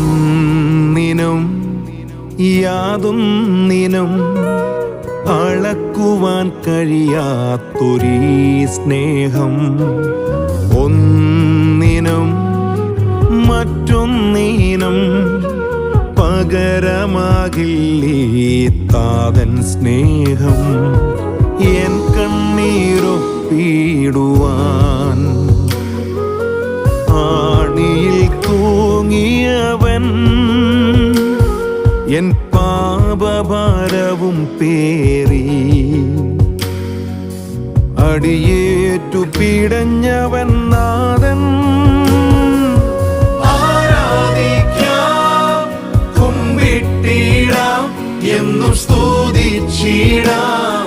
ഒന്നിനും യാതൊന്നിനും അളക്കുവാൻ കഴിയാത്തൊരീ സ്നേഹം. ഒന്നിനും മറ്റൊന്നിനും പകരമാകില്ലേ താതൻ സ്നേഹം? എൻ കണ്ണീരൊപ്പിടുവാൻ തൂങ്ങിയവൻ എൻ പാപഭാരവും പേറി. അടിയേറ്റു പിടഞ്ഞവൻ നാഥൻ. ആരാധിക്കാം കുമ്പിട്ടിടാം എന്നും സ്തുതിച്ചിടാം